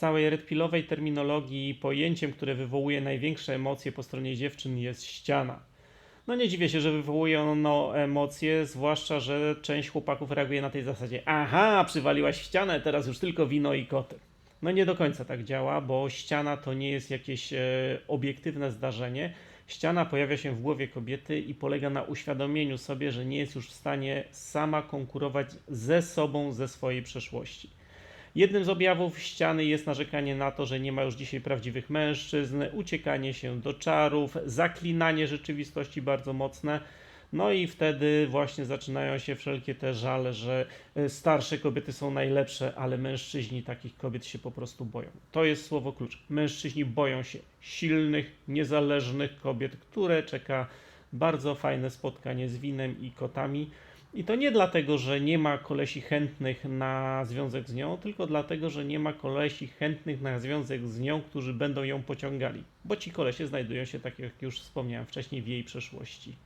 całej redpilowej terminologii pojęciem, które wywołuje największe emocje po stronie dziewczyn jest ściana. No nie dziwię się, że wywołuje ono emocje, zwłaszcza, że część chłopaków reaguje na tej zasadzie. Aha, przywaliłaś ścianę, teraz już tylko wino i koty. No nie do końca tak działa, bo ściana to nie jest jakieś e, obiektywne zdarzenie. Ściana pojawia się w głowie kobiety i polega na uświadomieniu sobie, że nie jest już w stanie sama konkurować ze sobą ze swojej przeszłości. Jednym z objawów ściany jest narzekanie na to, że nie ma już dzisiaj prawdziwych mężczyzn, uciekanie się do czarów, zaklinanie rzeczywistości bardzo mocne. No i wtedy właśnie zaczynają się wszelkie te żale, że e, starsze kobiety są najlepsze, ale mężczyźni takich kobiet się po prostu boją. To jest słowo klucz. Mężczyźni boją się silnych, niezależnych kobiet, które czeka bardzo fajne spotkanie z winem i kotami. I to nie dlatego, że nie ma kolesi chętnych na związek z nią, tylko dlatego, że nie ma kolesi chętnych na związek z nią, którzy będą ją pociągali. Bo ci kolesie znajdują się, tak jak już wspomniałem wcześniej, w jej przeszłości.